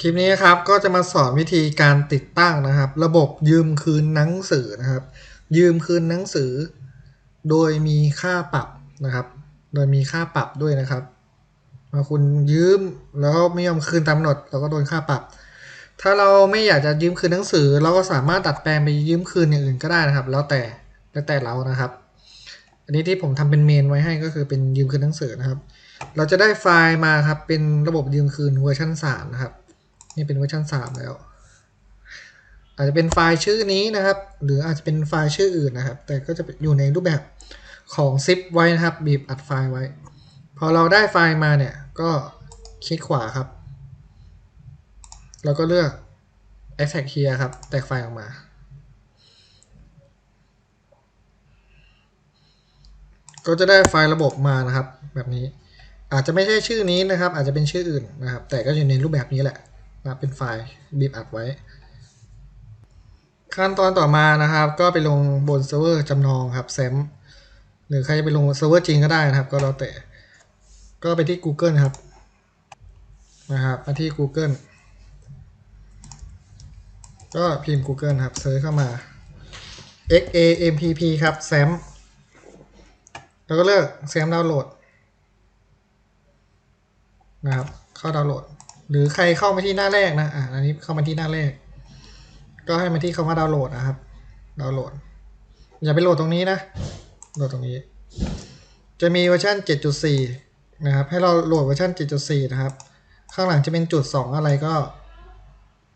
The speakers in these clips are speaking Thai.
คลิปนี้นะครับก็จะมาสอนวิธีการติดตั้งนะครับ ระบบยืมคืนหนังสือนะครับ ยืมคืนหนังสือ โดยมีค่าปรับนะครับ โดยมีค่าปรับด้วยนะครับมาคุณยืมแล้วไม่ยอมคืนตามกำหนดเราก็โดนค่าปรับ ถ้าเราไม่อยากจะยืมคืนหนังสือ เราก็สามารถดัดแปลงไปยืมคืนอย่างอื่นก็ได้นะครับ แล้วแต่แล้วแต่เรานะครับ อันนี้ที่ผมทำเป็นเมนไว้ให้ก็คือเป็นยืมคืนหนังสือนะครับ เราจะได้ไฟล์มาครับ เป็นระบบยืมคืนเวอร์ชัน3นะครับ นี่เป็นเวอร์ชัน3แล้ว อาจจะเป็นไฟล์ชื่อนี้นะครับ หรืออาจจะเป็นไฟล์ชื่ออื่นนะครับ แต่ก็จะอยู่ในรูปแบบของ zip ไว้นะครับ บีบอัดไฟล์ไว้ พอเราได้ไฟล์มาเนี่ย ก็คลิกขวาครับ แล้วก็เลือก extract here ครับ แตกไฟล์ออกมาก็จะได้ไฟล์ระบบมานะครับ แบบนี้ อาจจะไม่ใช่ชื่อนี้นะครับ อาจจะเป็นชื่ออื่นนะครับ แต่ก็อยู่ในรูปแบบนี้แหละนะเป็นไฟล์บีบอัดไว้ ขั้นตอนต่อมานะครับ ก็ไปลงบนเซิร์ฟเวอร์จำลองครับแซมหรือใครจะไปลงเซิร์ฟเวอร์จริงก็ได้นะครับ ก็แล้วแต่ก็ไปที่ Google ครับนะครับมาที่ Google ก็พิมพ์ Google ครับเซิร์ชเข้ามา x a m p p ครับแซมแล้วก็เลือกแซมดาวน์โหลด นะครับ เข้าดาวน์โหลด หรือใครเข้ามาที่หน้าแรกนะอะอันนี้เข้ามาที่หน้าแรก ก็ให้มาที่คำว่าดาวน์โหลดนะครับ ดาวน์โหลด อย่าไปโหลดตรงนี้นะ โหลดตรงนี้ จะมีเวอร์ชัน7.4 นะครับ ให้เราโหลดเวอร์ชัน7.4 นะครับ ข้างหลังจะเป็นจุด 2 อะไรก็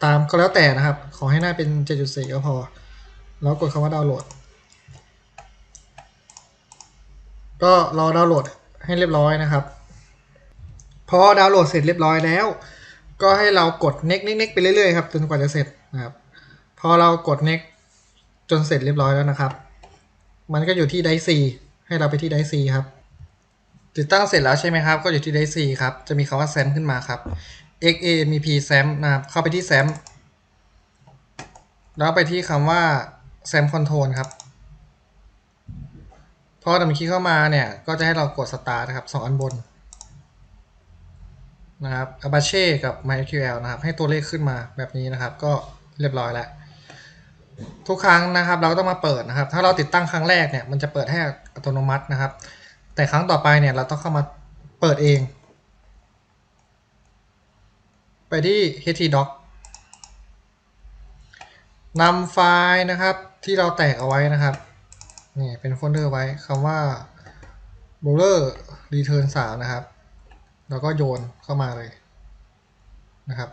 ตามก็แล้วแต่นะครับ ขอให้หน้าเป็น 7.4 ก็พอ แล้วกดคำว่าดาวน์โหลด ก็รอดาวน์โหลดให้เรียบร้อยนะครับ พอดาวน์โหลดเสร็จเรียบร้อยแล้ว ก็ให้เรากด next next next ไปเรื่อยๆครับจนกว่าจะเสร็จนะครับ พอเรากด next จนเสร็จเรียบร้อยแล้วนะครับ มันก็อยู่ที่ไดซีให้เราไปที่ไดซีครับ ติดตั้งเสร็จแล้วใช่ไหมครับ ก็อยู่ที่ไดซีครับ จะมีคำว่า SAM ขึ้นมาครับ x a m p SAM นะครับ เข้าไปที่ SAM แล้วไปที่คำว่า SAM Control ครับ พอดับคลิกเข้ามาเนี่ย ก็จะให้เรากด Start นะครับสองอันบน นะครับ Apache กับ MySQL นะครับ ให้ตัวเลขขึ้นมาแบบนี้นะครับ ก็เรียบร้อยแล้วทุกครั้งนะครับเราต้องมาเปิดนะครับ ถ้าเราติดตั้งครั้งแรกเนี่ยมันจะเปิดให้อัตโนมัตินะครับ แต่ครั้งต่อไปเนี่ยเราต้องเข้ามาเปิดเอง ไปที่ htdoc นำไฟล์นะครับที่เราแตกเอาไว้นะครับนี่เป็นโฟลเดอร์ไว้คำว่า b o w l e r return 3 นะครับ แล้วก็โยนเข้ามาเลยนะครับ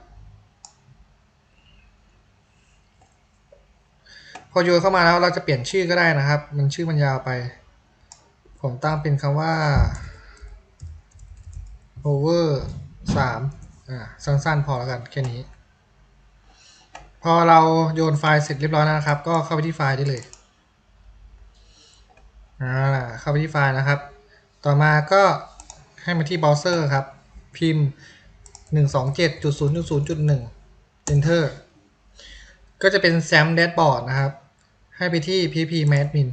พอโยนเข้ามาแล้วเราจะเปลี่ยนชื่อก็ได้นะครับ มันชื่อมันยาวไป ผมตั้งเป็นคำว่า over 3อ่าสั้นๆพอแล้วกันแค่นี้ พอเราโยนไฟล์เสร็จเรียบร้อยแล้วนะครับ ก็เข้าไปที่ไฟล์ได้เลยอ่าเข้าไปที่ไฟล์นะครับ ต่อมาก็ ให้มาที่เบราว์เซอร์ครับ พิมพ์ 127.0.0.1 enter ก็จะเป็น SAM dashboard นะครับ ให้ไปที่ pp admin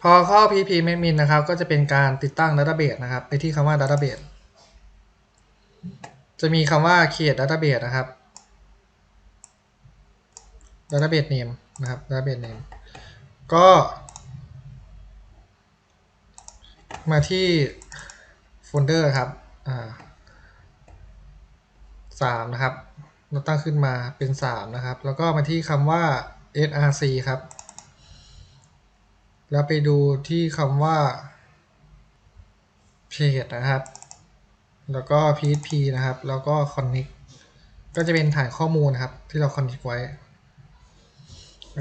พอเข้า pp admin นะครับ ก็จะเป็นการติดตั้ง database นะครับ ไปที่คำว่า database จะมีคำว่า create database นะครับ database name นะครับ database name ก็ มาที่โฟลเดอร์ครับสามนะครับเราตั้งขึ้นมาเป็นสามนะครับ แล้วก็มาที่คำว่า src ครับ แล้วไปดูที่คำว่า page นะครับ แล้วก็ php นะครับ แล้วก็ connect ก็จะเป็นฐานข้อมูลครับ ที่เรา connect ไว้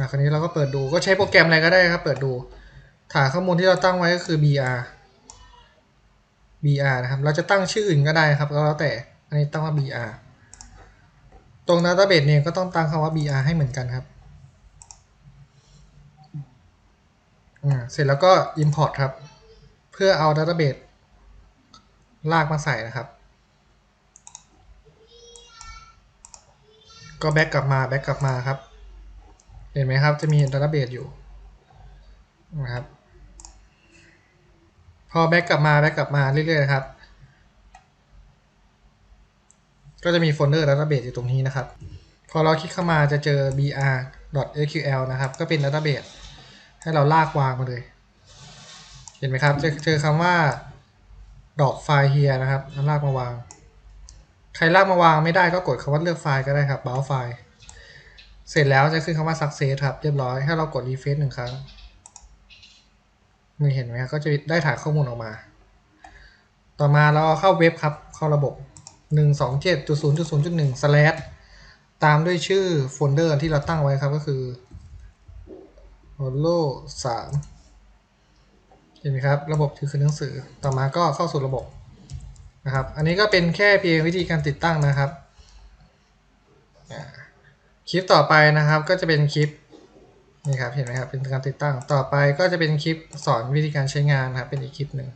คราวนี้เราก็เปิดดู ก็ใช้โปรแกรมอะไรก็ได้ครับ เปิดดู ฐานข้อมูลที่เราตั้งไว้ก็คือ br br นะครับ เราจะตั้งชื่ออื่นก็ได้ครับก็แล้วแต่ อันนี้ตั้งว่า br ตรง database เนี่ยก็ต้องตั้งคำว่า br ให้เหมือนกันครับอ่าเสร็จแล้วก็ import ครับ เพื่อเอา database ลากมาใส่นะครับ ก็แบ็กกลับมาแบ็กกลับมาครับ เห็นไหมครับ จะมี database อยู่นะครับ พอแบ็กกลับมาแบ็กกลับมาเรื่อยๆนะครับ ก็จะมีโฟลเดอร์ database อยู่ตรงนี้นะครับ พอเราคลิกเข้ามาจะเจอ br.sql นะครับ ก็เป็น database ให้เราลากวางมาเลย เห็นไหมครับ จะเจอคำว่าดอกไฟล์ here นะครับแล้วลากมาวาง ใครลากมาวางไม่ได้ก็กดคำว่าเลือกไฟล์ก็ได้ครับ browse ไฟล์ เสร็จแล้วจะขึ้นคำว่า success ครับ เรียบร้อย ให้เรากด refresh หนึ่งครั้ง นี่เห็นไหมครับก็จะได้ฐานข้อมูลออกมา ต่อมาเราเข้าเว็บครับ เข้าระบบ 127.0.0.1 slash ตามด้วยชื่อโฟลเดอร์ที่เราตั้งไว้ครับก็คือ holo 3 เห็นไหมครับ ระบบคือหนังสือ ต่อมาก็เข้าสู่ระบบนะครับ อันนี้ก็เป็นแค่เพียงวิธีการติดตั้งนะครับ คลิปต่อไปนะครับก็จะเป็นคลิป นี่ครับเห็นไหมครับเป็นการติดตั้งต่อไปก็จะเป็นคลิปสอนวิธีการใช้งานครับเป็นอีกคลิปหนึ่ง